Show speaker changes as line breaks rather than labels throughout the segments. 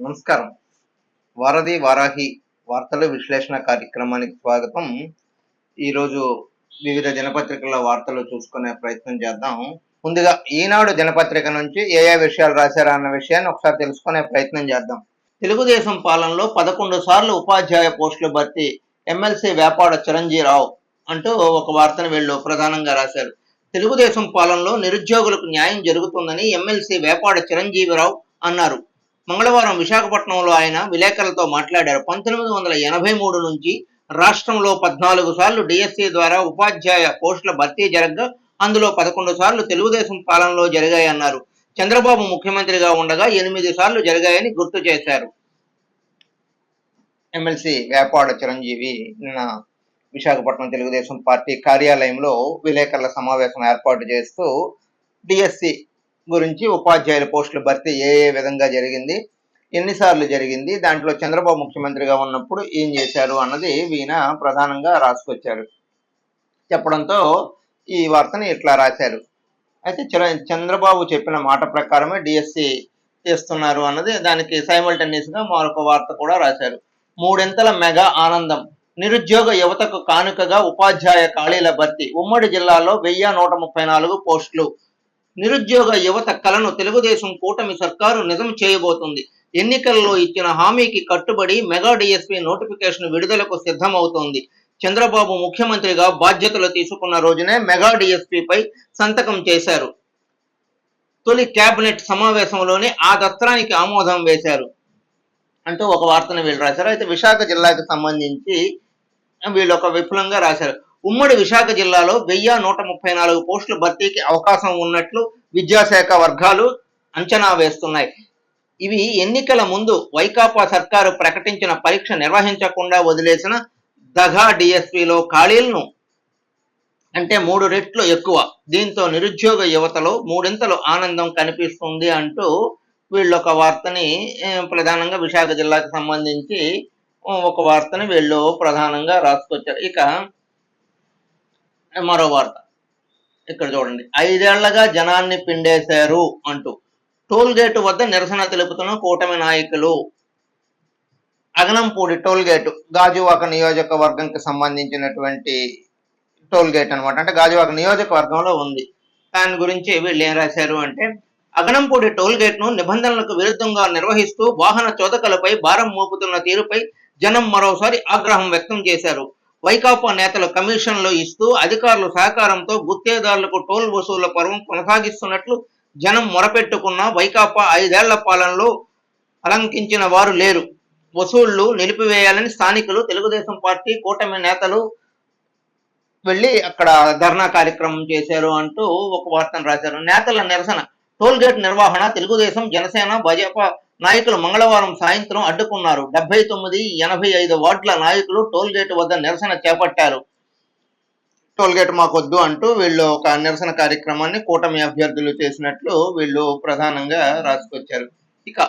నమస్కారం. వారధి వారాహి వార్తలు విశ్లేషణ కార్యక్రమానికి స్వాగతం. ఈరోజు వివిధ దినపత్రికల వార్తలు చూసుకునే ప్రయత్నం చేద్దాం. ముందుగా ఈనాడు దినపత్రిక నుంచి ఏ ఏ విషయాలు రాశారా అన్న విషయాన్ని ఒకసారి తెలుసుకునే ప్రయత్నం చేద్దాం. తెలుగుదేశం పాలనలో పదకొండు సార్లు ఉపాధ్యాయ పోస్టులు భర్తీ ఎమ్మెల్సీ వేపాడ చిరంజీరావు అంటూ ఒక వార్తను వీళ్ళు ప్రధానంగా రాశారు. తెలుగుదేశం పాలనలో నిరుద్యోగులకు న్యాయం జరుగుతుందని ఎమ్మెల్సీ వేపాడ చిరంజీవిరావు అన్నారు. మంగళవారం విశాఖపట్నంలో ఆయన విలేకరులతో మాట్లాడారు. పంతొమ్మిది వందల ఎనభై మూడు నుంచి రాష్ట్రంలో పద్నాలుగు సార్లు డిఎస్సి ద్వారా ఉపాధ్యాయ పోస్టుల భర్తీ జరగగా అందులో పదకొండు సార్లు తెలుగుదేశం పాలనలో జరిగాయన్నారు. చంద్రబాబు ముఖ్యమంత్రిగా ఉండగా ఎనిమిది సార్లు జరిగాయని గుర్తు చేశారు. ఎమ్మెల్సీ వేపాడ చిరంజీవి నిన్న విశాఖపట్నం తెలుగుదేశం పార్టీ కార్యాలయంలో విలేకరుల సమావేశం ఏర్పాటు చేస్తూ డిఎస్సి గురించి ఉపాధ్యాయుల పోస్టుల భర్తీ ఏ ఏ విధంగా జరిగింది ఎన్నిసార్లు జరిగింది దాంట్లో చంద్రబాబు ముఖ్యమంత్రిగా ఉన్నప్పుడు ఏం చేశారు అన్నది ఈయన ప్రధానంగా రాసుకొచ్చారు. చెప్పడంతో ఈ వార్తని ఇట్లా రాశారు. అయితే చిర చంద్రబాబు చెప్పిన మాట ప్రకారమే డిఎస్సి చేస్తున్నారు అన్నది దానికి సైమల్టేనియస్గా గా మరొక వార్త కూడా రాశారు. మూడింతల మెగా ఆనందం. నిరుద్యోగ యువతకు కానుకగా ఉపాధ్యాయ ఖాళీల భర్తీ. ఉమ్మడి జిల్లాలో వెయ్యి నూట ముప్పై నాలుగు పోస్టులు నిరుద్యోగ యువత కలను తెలుగుదేశం కూటమి సర్కారు నిజం చేయబోతుంది. ఎన్నికల్లో ఇచ్చిన హామీకి కట్టుబడి మెగా డిఎస్పీ నోటిఫికేషన్ విడుదలకు సిద్ధమవుతోంది. చంద్రబాబు ముఖ్యమంత్రిగా బాధ్యతలు తీసుకున్న రోజునే మెగా డిఎస్పీపై సంతకం చేశారు. తొలి కేబినెట్ సమావేశంలోనే ఆ దస్త్రానికి ఆమోదం వేశారు. అంటూ ఒక వార్తను వీళ్ళు రాశారు. అయితే విశాఖ జిల్లాకి సంబంధించి వీళ్ళు ఒక విఫలంగా రాశారు. ఉమ్మడి విశాఖ జిల్లాలో వెయ్యి నూట ముప్పై నాలుగు పోస్టుల భర్తీకి అవకాశం ఉన్నట్లు విద్యాశాఖ వర్గాలు అంచనా వేస్తున్నాయి. ఇవి ఎన్నికల ముందు వైకాపా సర్కారు ప్రకటించిన పరీక్ష నిర్వహించకుండా వదిలేసిన దగా డిఎస్పిలో ఖాళీలను అంటే మూడు రెట్లు ఎక్కువ. దీంతో నిరుద్యోగ యువతలో మూడింతలు ఆనందం కనిపిస్తుంది అంటూ వీళ్ళు ఒక వార్తని ప్రధానంగా విశాఖ జిల్లాకు సంబంధించి ఒక వార్తని వీళ్ళు ప్రధానంగా రాసుకొచ్చారు. ఇక మరో వార్త. ఇక్కడ చూడండి. ఐదేళ్ళగా జనాన్ని పిండేశారు అంటూ. టోల్ గేటు వద్ద నిరసన తెలుపుతున్న కూటమి నాయకులు. అగనంపూడి టోల్ గేటు గాజువాక నియోజకవర్గంకి సంబంధించినటువంటి టోల్ గేట్ అనమాట అంటే గాజువాక నియోజకవర్గంలో ఉంది. దాని గురించి వీళ్ళు ఏం రాశారు అంటే అగనంపూడి టోల్ గేట్ను నిబంధనలకు విరుద్ధంగా నిర్వహిస్తూ వాహన చోదకలపై భారం మోపుతున్న తీరుపై జనం మరోసారి ఆగ్రహం వ్యక్తం చేశారు. వైకాపా నేతలు కమిషన్లు ఇస్తూ అధికారుల సహకారంతో గుత్తేదారులకు టోల్ వసూళ్ళ పర్వం కొనసాగిస్తున్నట్లు జనం మొరపెట్టుకున్న వైకాపా ఐదేళ్ళ పాలనలో అలంకించిన వారు లేరు. వసూళ్ళు నిలిపివేయాలని స్థానికులు తెలుగుదేశం పార్టీ కూటమి నేతలు వెళ్ళి అక్కడ ధర్నా కార్యక్రమం చేశారు అంటూ ఒక వార్తను రాశారు. నేతల నిరసన టోల్ గేట్ నిర్వహణ తెలుగుదేశం జనసేన భాజపా నాయకులు మంగళవారం సాయంత్రం అడ్డుకున్నారు. డెబ్బై తొమ్మిది ఎనభై ఐదు వార్డుల నాయకులు టోల్గేట్ వద్ద నిరసన చేపట్టారు. టోల్గేట్ మాకొద్దు అంటూ వీళ్ళు ఒక నిరసన కార్యక్రమాన్ని కూటమి అభ్యర్థులు చేసినట్లు వీళ్ళు ప్రధానంగా రాసుకొచ్చారు. ఇక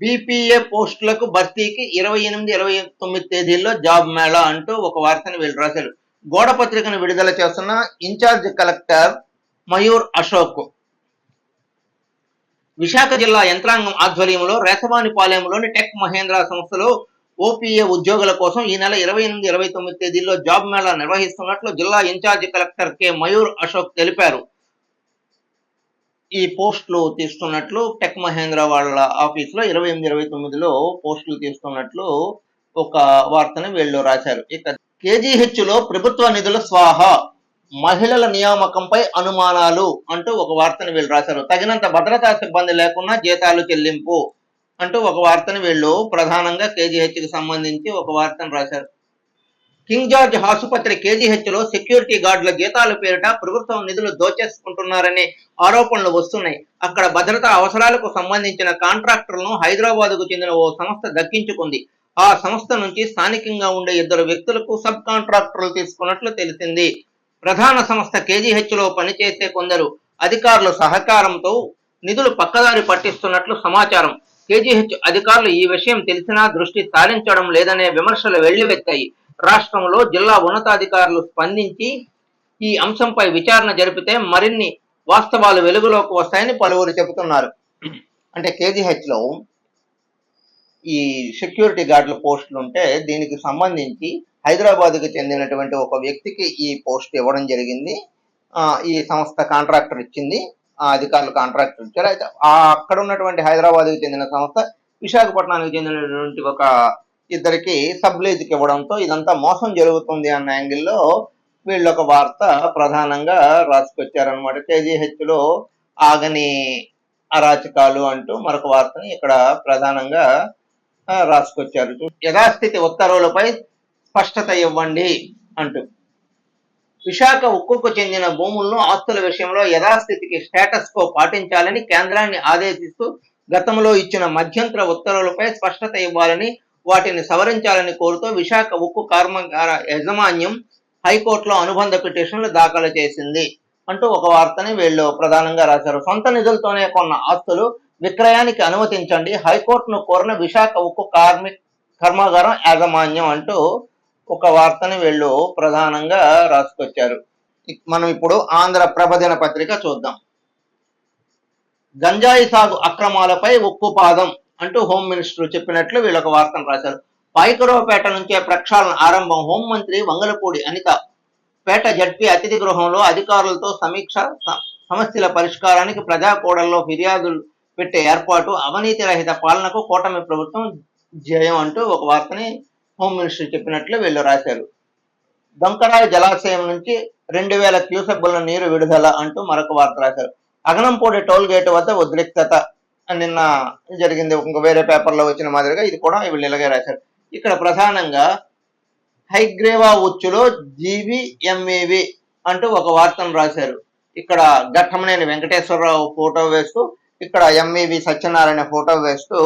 బీపీఏ పోస్టులకు భర్తీకి ఇరవై ఎనిమిది ఇరవై తొమ్మిది తేదీల్లో జాబ్ మేళా అంటూ ఒక వార్తను వీళ్ళు రాశారు. గోడ పత్రికను విడుదల చేస్తున్న in charge collector Mayur Ashok Visakha జిల్లా యంత్రాంగం ఆధ్వర్యంలో రేసవానిపాలెంలోని టెక్ మహేంద్ర సంస్థలో ఓపీఏ ఉద్యోగుల కోసం ఈ నెల ఇరవై ఎనిమిది ఇరవై తొమ్మిది తేదీల్లో జాబ్ మేళా నిర్వహిస్తున్నట్లు జిల్లా in charge collector K. Mayur Ashok తెలిపారు. ఈ పోస్టులు తీస్తున్నట్లు టెక్ మహేంద్ర వాళ్ళ ఆఫీస్లో ఇరవై ఎనిమిది ఇరవై తొమ్మిదిలో పోస్టులు తీస్తున్నట్లు ఒక వార్తను వీళ్ళు రాశారు. ఇక కేజీహెచ్లో ప్రభుత్వ నిధుల స్వాహ మహిళల నియామకంపై అనుమానాలు అంటూ ఒక వార్తను వీళ్ళు రాశారు. తగినంత భద్రతా సిబ్బంది లేకున్నా జీతాలు చెల్లింపు అంటూ ఒక వార్తను వీళ్ళు ప్రధానంగా కేజీహెచ్కి కి సంబంధించి ఒక వార్తను రాశారు. కింగ్ జార్జ్ ఆసుపత్రి కేజీహెచ్లో లో సెక్యూరిటీ గార్డుల జీతాల పేరిట ప్రభుత్వం నిధులు దోచేసుకుంటున్నారనే ఆరోపణలు వస్తున్నాయి. అక్కడ భద్రతా అవసరాలకు సంబంధించిన కాంట్రాక్టర్లను హైదరాబాద్కు చెందిన ఓ సంస్థ దక్కించుకుంది. ఆ సంస్థ నుంచి స్థానికంగా ఉండే ఇద్దరు వ్యక్తులకు సబ్ కాంట్రాక్టర్లు తీసుకున్నట్లు తెలిసింది. ప్రధాన సంస్థ కేజీహెచ్లో పనిచేసే కొందరు అధికారుల సహకారంతో నిధులు పక్కదారి పట్టిస్తున్నట్లు సమాచారం. కేజీహెచ్ అధికారులు ఈ విషయం తెలిసినా దృష్టి సారించడం లేదనే విమర్శలు వెల్లువెత్తాయి. రాష్ట్రంలో జిల్లా ఉన్నతాధికారులు స్పందించి ఈ అంశంపై విచారణ జరిపితే మరిన్ని వాస్తవాలు వెలుగులోకి వస్తాయని పలువురు చెబుతున్నారు. అంటే కేజీహెచ్లో ఈ సెక్యూరిటీ గార్డుల పోస్టులు ఉంటే దీనికి సంబంధించి హైదరాబాద్కు చెందినటువంటి ఒక వ్యక్తికి ఈ పోస్ట్ ఇవ్వడం జరిగింది. ఆ, ఈ సంస్థ కాంట్రాక్టర్ ఇచ్చింది. ఆ అధికారులు కాంట్రాక్టర్ ఇచ్చారు. అయితే అక్కడ ఉన్నటువంటి హైదరాబాద్కు చెందిన సంస్థ విశాఖపట్నానికి చెందినటువంటి ఒక ఇద్దరికి సబ్లేజ్కి ఇవ్వడంతో ఇదంతా మోసం జరుగుతుంది అన్న యాంగిల్లో వీళ్ళు ఒక వార్త ప్రధానంగా రాసుకొచ్చారనమాట కేజీహెచ్లో ఆగని అరాచకాలు అంటూ మరొక వార్తని ఇక్కడ ప్రధానంగా రాసుకొచ్చారు. యథాస్థితి ఉత్తర్వులపై స్పష్టత ఇవ్వండి అంటూ. విశాఖ ఉక్కుకు చెందిన భూములను ఆస్తుల విషయంలో యథాస్థితికి స్టేటస్ కో పాటించాలని కేంద్రాన్ని ఆదేశిస్తూ గతంలో ఇచ్చిన మధ్యంతర ఉత్తర్వులపై స్పష్టత ఇవ్వాలని వాటిని సవరించాలని కోరుతూ విశాఖ ఉక్కు కర్మాగార యాజమాన్యం హైకోర్టులో అనుబంధ పిటిషన్లు దాఖలు చేసింది అంటూ ఒక వార్తని వీళ్ళు ప్రధానంగా రాశారు. సొంత నిధులతోనే కొన్న ఆస్తులు విక్రయానికి అనుమతించండి హైకోర్టును కోరిన విశాఖ ఉక్కు కార్మిక కర్మాగారం యాజమాన్యం అంటూ ఒక వార్తని వీళ్ళు ప్రధానంగా రాసుకొచ్చారు. మనం ఇప్పుడు ఆంధ్ర ప్రభ దినపత్రిక చూద్దాం. గంజాయి సాగు అక్రమాలపై ఉక్కుపాదం అంటూ హోమ్ మినిస్టర్ చెప్పినట్లు వీళ్ళు ఒక వార్తను రాశారు. పాయికరావుపేట నుంచే ప్రక్షాళన ఆరంభం హోంమంత్రి వంగలపూడి అనిత. పేట జడ్పీ అతిథి గృహంలో అధికారులతో సమీక్ష సమస్యల పరిష్కారానికి ప్రజాకోడల్లో ఫిర్యాదులు పెట్టే ఏర్పాటు అవినీతి రహిత పాలనకు కూటమి ప్రభుత్వం జయం అంటూ ఒక వార్తని హోమ్ మినిస్టర్ చెప్పినట్లు వీళ్ళు రాశారు. దొంకరాయి జలాశయం నుంచి రెండు వేల క్యూసెక్కుల నీరు విడుదల అంటూ మరొక వార్త రాశారు. అగనంపూడి టోల్ గేట్ వద్ద ఉద్రిక్తత అని నిన్న జరిగింది. ఇంక వేరే పేపర్లో వచ్చిన మాదిరిగా ఇది కూడా వీళ్ళు ఇలాగే రాశారు. ఇక్కడ ప్రధానంగా హైగ్రేవా ఉచ్చులో జీవీఎంఏవి అంటూ ఒక వార్తను రాశారు. ఇక్కడ ఘట్టమనేని వెంకటేశ్వరరావు ఫోటో వేస్తూ ఇక్కడ ఎంఈవి సత్యనారాయణ ఫోటో వేస్తూ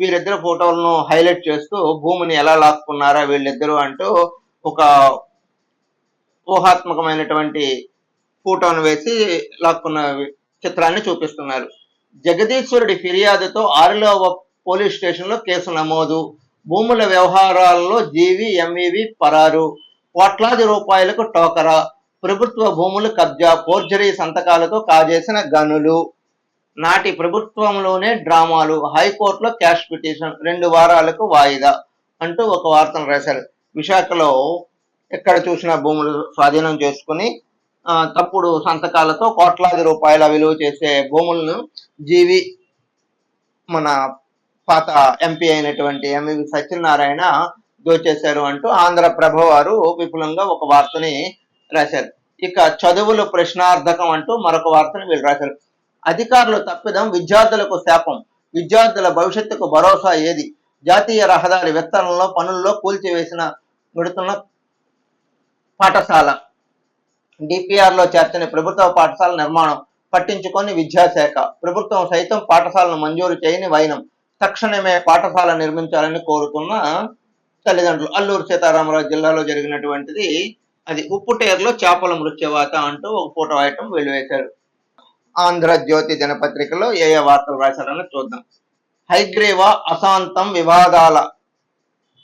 వీరిద్దరు ఫోటోలను హైలైట్ చేస్తూ భూమిని ఎలా లాక్కున్నారా వీళ్ళిద్దరూ అంటూ ఒక ఊహాత్మకమైనటువంటి ఫోటోను వేసి లాక్కున్న చిత్రాన్ని చూపిస్తున్నారు. జగదీశ్వరుడి ఫిర్యాదుతో ఆరులో పోలీస్ స్టేషన్లో కేసు నమోదు. భూముల వ్యవహారాల్లో జీవి ఎంఈవి పరారు. కోట్లాది రూపాయలకు టోకరా. ప్రభుత్వ భూములు కబ్జా ఫోర్జరీ సంతకాలతో కాజేసిన గనులు. నాటి ప్రభుత్వంలోనే డ్రామాలు హైకోర్టులో క్యాష్ పిటిషన్ రెండు వారాలకు వాయిదా అంటూ ఒక వార్తను రాశారు. విశాఖలో ఎక్కడ చూసినా భూములు స్వాధీనం చేసుకుని తప్పుడు సంతకాలతో కోట్లాది రూపాయల విలువ చేసే భూములను జీవి మన పాత ఎంపీ అయినటువంటి ఎంవి సత్యనారాయణ దోచేశారు అంటూ ఆంధ్రప్రభ వారు విపులంగా ఒక వార్తని రాశారు. ఇక చదువులు ప్రశ్నార్థకం అంటూ మరొక వార్తని వీళ్ళు రాశారు. అధికారులు తప్పిదం విద్యార్థులకు శాపం. విద్యార్థుల భవిష్యత్తుకు భరోసా ఏది? జాతీయ రహదారి విస్తరణలో పనుల్లో కూల్చివేసిన పెడుతున్న పాఠశాల. డిపిఆర్లో చేర్చని ప్రభుత్వ పాఠశాల నిర్మాణం పట్టించుకొని విద్యాశాఖ. ప్రభుత్వం సైతం పాఠశాలను మంజూరు చేయని వైనం. తక్షణమే పాఠశాల నిర్మించాలని కోరుతున్న తల్లిదండ్రులు. అల్లూరు సీతారామరాజు జిల్లాలో జరిగినటువంటిది. అది ఉప్పుటేరులో చేపల మృత్యువాత అంటూ ఒక ఫోటో ఐటమ్ వెలువేశారు. ఆంధ్రజ్యోతి దినపత్రికలో ఏ ఏ వార్తలు రాశారని చూద్దాం. హైగ్రీవ అశాంతం వివాదాల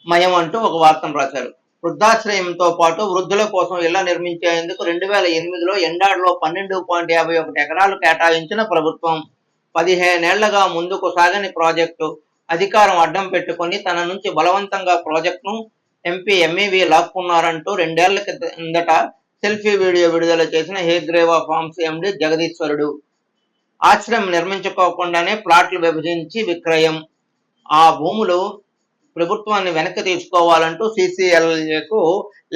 మయం అంటూ ఒక వార్తను రాశారు. వృద్ధాశ్రయంతో పాటు వృద్ధుల కోసం ఇళ్ళ నిర్మించేందుకు రెండు వేల ఎనిమిదిలో ఎండాడులో పన్నెండు పాయింట్ యాభై ఒకటి ఎకరాలు కేటాయించిన ప్రభుత్వం పదిహేనేళ్ళగా ముందుకు సాగని ప్రాజెక్టు. అధికారం అడ్డం పెట్టుకొని తన నుంచి బలవంతంగా ప్రాజెక్టును ఎంపీ ఎంఈవి లాక్కున్నారంటూ రెండేళ్ళ కిందట సెల్ఫీ వీడియో విడుదల చేసిన హేగ్రేవా ఫార్మ్స్ ఎండి జగదీశ్వరుడు. ఆశ్రయం నిర్మించుకోకుండానే ప్లాట్లు విభజించి విక్రయం. ఆ భూములు ప్రభుత్వాన్ని వెనక్కి తీసుకోవాలంటూ సిసిఎల్ఏకు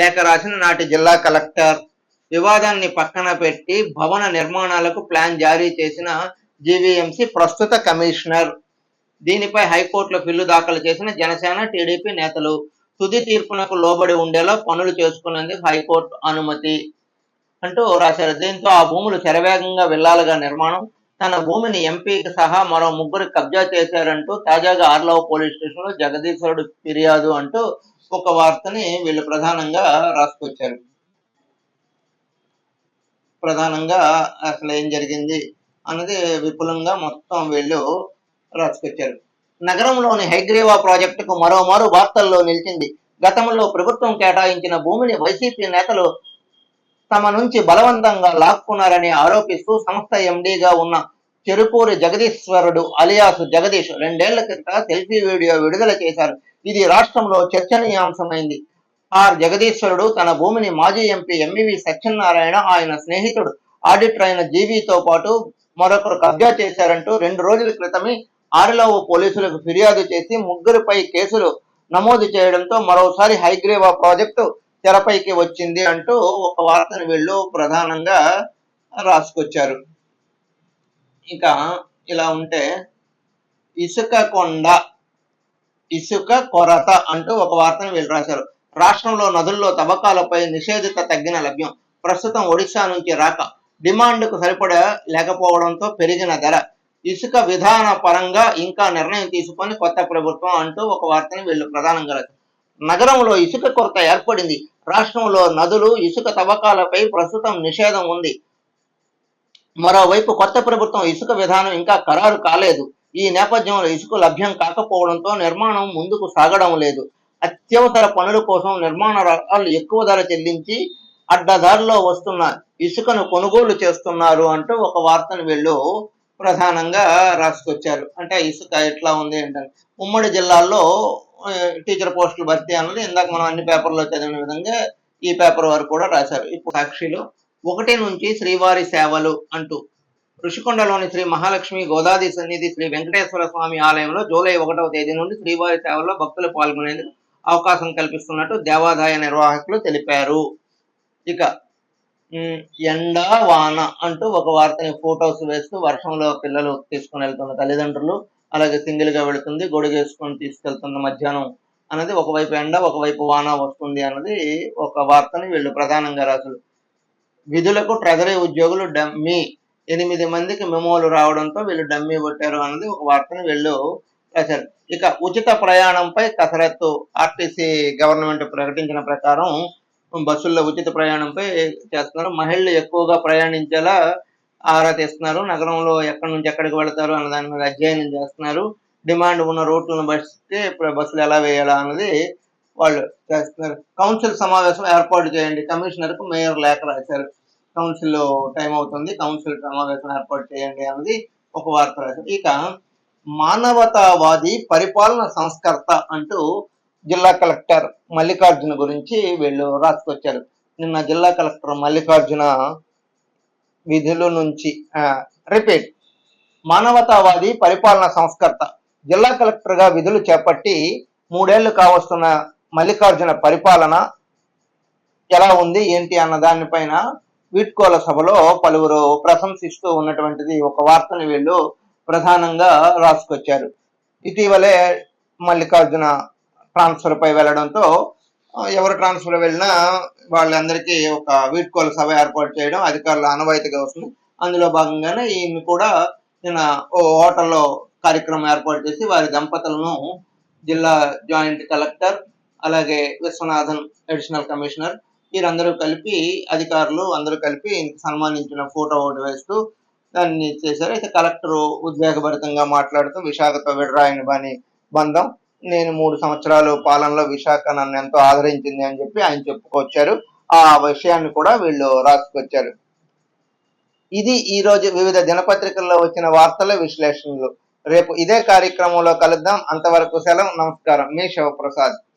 లేఖ రాసిన నాటి జిల్లా కలెక్టర్. వివాదాన్ని పక్కన పెట్టి భవన నిర్మాణాలకు ప్లాన్ జారీ చేసిన జీవీఎంసీ ప్రస్తుత కమిషనర్. దీనిపై హైకోర్టులో బిల్లు దాఖలు చేసిన జనసేన టీడీపీ నేతలు. తుది తీర్పునకు లోబడి ఉండేలా పనులు చేసుకునేందుకు హైకోర్టు అనుమతి అంటూ రాశారు. దీంతో ఆ భూములు శరవేగంగా వెళ్ళాలుగా నిర్మాణం తన భూమిని ఎంపీకి సహా మరో ముగ్గురు కబ్జా చేశారంటూ తాజాగా ఆర్లవ పోలీస్ స్టేషన్లో జగదీశ్వరుడు ఫిర్యాదు అంటూ ఒక వార్తని వీళ్ళు ప్రధానంగా రాసుకొచ్చారు. ప్రధానంగా అసలు ఏం జరిగింది అన్నది విపులంగా మొత్తం వీళ్ళు రాసుకొచ్చారు. నగరంలోని హైగ్రీవా ప్రాజెక్టుకు మరోమారు వార్తల్లో నిలిచింది. గతంలో ప్రభుత్వం కేటాయించిన భూమిని వైసీపీ నేతలు తమ నుంచి బలవంతంగా లాక్కున్నారని ఆరోపిస్తూ సంస్థ ఎండీగా ఉన్న చెరుకూరి జగదీశ్వరుడు అలియాసు జగదీష్ రెండేళ్ళ క్రితం సెల్ఫీ వీడియో విడుదల చేశారు. ఇది రాష్ట్రంలో చర్చనీయాంశమైంది. ఆర్ జగదీశ్వరుడు తన భూమిని మాజీ ఎంపీ ఎంవివి సత్యనారాయణ ఆయన స్నేహితుడు ఆడిటర్ అయిన జీవీతో పాటు మరొకరు కబ్జా చేశారంటూ రెండు రోజుల క్రితమే ఆరిలోవ పోలీసులకు ఫిర్యాదు చేసి ముగ్గురిపై కేసులు నమోదు చేయడంతో మరోసారి హైగ్రేవా ప్రాజెక్టు తెరపైకి వచ్చింది అంటూ ఒక వార్తను వీళ్ళు ప్రధానంగా రాసుకొచ్చారు. ఇంకా ఇలా ఉంటే ఇసుక కొండ ఇసుక కొరత అంటూ ఒక వార్తను వీళ్ళు రాశారు. రాష్ట్రంలో నదుల్లో తవ్వకాలపై నిషేధిత తగ్గిన లభ్యం. ప్రస్తుతం ఒడిశా నుంచి రాక డిమాండ్కు సరిపడా లేకపోవడంతో పెరిగిన ధర. ఇసుక విధాన పరంగా ఇంకా నిర్ణయం తీసుకొని కొత్త ప్రభుత్వం అంటూ ఒక వార్తని వీళ్ళు ప్రధానంగా నగరంలో ఇసుక కొరత ఏర్పడింది. రాష్ట్రంలో నదులు ఇసుక తవ్వకాలపై ప్రస్తుతం నిషేధం ఉంది. మరోవైపు కొత్త ప్రభుత్వం ఇసుక విధానం ఇంకా ఖరారు కాలేదు. ఈ నేపథ్యంలో ఇసుక లభ్యం కాకపోవడంతో నిర్మాణం ముందుకు సాగడం లేదు. అత్యవసర పనుల కోసం నిర్మాణ నిర్మాణాలు ఎక్కువ ధర చెల్లించి అడ్డదారిలో వస్తున్న ఇసుకను కొనుగోలు చేస్తున్నారు అంటూ ఒక వార్తను వీళ్ళు ప్రధానంగా రాసుకొచ్చారు. అంటే ఇసుక ఎట్లా ఉంది అంటే ఉమ్మడి జిల్లాల్లో టీచర్ పోస్టులు భర్తీ అన్నది ఇందాక మనం అన్ని పేపర్లో చదివిన విధంగా ఈ పేపర్ వారు కూడా రాశారు. ఇప్పుడు సాక్షిలో ఒకటి నుంచి శ్రీవారి సేవలు అంటూ ఋషికొండలోని శ్రీ మహాలక్ష్మి గోదాది సన్నిధి శ్రీ వెంకటేశ్వర స్వామి ఆలయంలో జూలై ఒకటవ తేదీ నుండి శ్రీవారి సేవల్లో భక్తులు పాల్గొనేందుకు అవకాశం కల్పిస్తున్నట్టు దేవాదాయ నిర్వాహకులు తెలిపారు. ఇక ఎండ వాన అంటూ ఒక వార్తని ఫొటోస్ వేస్తూ వర్షంలో పిల్లలు తీసుకుని వెళ్తున్న తల్లిదండ్రులు అలాగే సింగిల్గా వెళుతుంది గొడుగేసుకొని తీసుకెళ్తున్న మధ్యాహ్నం అన్నది ఒకవైపు ఎండ ఒకవైపు వాన వస్తుంది అన్నది ఒక వార్తని వీళ్ళు ప్రధానంగా రాసులు విధులకు ట్రెజరీ ఉద్యోగులు డమ్మీ. ఎనిమిది మందికి మెమోలు రావడంతో వీళ్ళు డమ్మీ కొట్టారు అన్నది ఒక వార్తని వీళ్ళు రాశారు. ఇక ఉచిత ప్రయాణంపై కసరత్తు ఆర్టీసీ గవర్నమెంట్ ప్రకటించిన ప్రకారం బస్సుల్లో ఉచిత ప్రయాణంపై చేస్తున్నారు. మహిళలు ఎక్కువగా ప్రయాణించేలా ఆరా తీస్తున్నారు. నగరంలో ఎక్కడి నుంచి ఎక్కడికి వెళతారు అన్న దాని మీద అధ్యయనం చేస్తున్నారు. డిమాండ్ ఉన్న రోడ్లను బట్టి ఇప్పుడు బస్సులు ఎలా వేయాలా అన్నది వాళ్ళు చేస్తున్నారు. కౌన్సిల్ సమావేశం ఏర్పాటు చేయండి. కమిషనర్కు మేయర్ లేఖ రాశారు. కౌన్సిల్ టైం అవుతుంది. కౌన్సిల్ సమావేశం ఏర్పాటు చేయండి అన్నది ఒక వార్త రాశారు. ఇక మానవతావాది పరిపాలన సంస్కర్త అంటూ జిల్లా కలెక్టర్ మల్లికార్జున గురించి వీళ్ళు రాసుకొచ్చారు. నిన్న జిల్లా కలెక్టర్ మల్లికార్జున విధుల నుంచి రిపీట్ మానవతావాది పరిపాలన సంస్కర్త. జిల్లా కలెక్టర్గా విధులు చేపట్టి మూడేళ్ళు కావస్తున్న మల్లికార్జున పరిపాలన ఎలా ఉంది ఏంటి అన్న దానిపైన వీడ్కోల సభలో పలువురు ప్రశంసిస్తూ ఉన్నటువంటిది ఒక వార్తని వీళ్ళు ప్రధానంగా రాసుకొచ్చారు. ఇటీవలే మల్లికార్జున ట్రాన్స్ఫర్ పై వెళ్ళడంతో ఎవరు ట్రాన్స్ఫర్ వెళ్ళినా వాళ్ళందరికీ ఒక వీడ్కోలు సభ ఏర్పాటు చేయడం అధికారుల ఆనవాయితీగా వస్తుంది అందులో భాగంగానే ఈయన కూడా నిన్న ఓ హోటల్లో కార్యక్రమం ఏర్పాటు చేసి వారి దంపతులను జిల్లా జాయింట్ కలెక్టర్ అలాగే విశ్వనాథన్ అడిషనల్ కమిషనర్ వీరందరూ కలిపి అధికారులు అందరూ కలిపి సన్మానించిన ఫోటో ఒకటి వేస్తూ దాన్ని చేశారు. అయితే కలెక్టర్ ఉద్వేగభరితంగా మాట్లాడుతూ విశాఖతో విడరాయని బాని బంధం నేను మూడు సంవత్సరాలు పాలనలో విశాఖ నన్ను ఎంతో ఆదరించింది అని చెప్పి ఆయన చెప్పుకొచ్చారు. ఆ విషయాన్ని కూడా వీళ్ళు రాసుకొచ్చారు. ఇది ఈ రోజు వివిధ దినపత్రికల్లో వచ్చిన వార్తల విశ్లేషణలు. రేపు ఇదే కార్యక్రమంలో కలుద్దాం. అంతవరకు సెలవు. నమస్కారం. మీ శివప్రసాద్.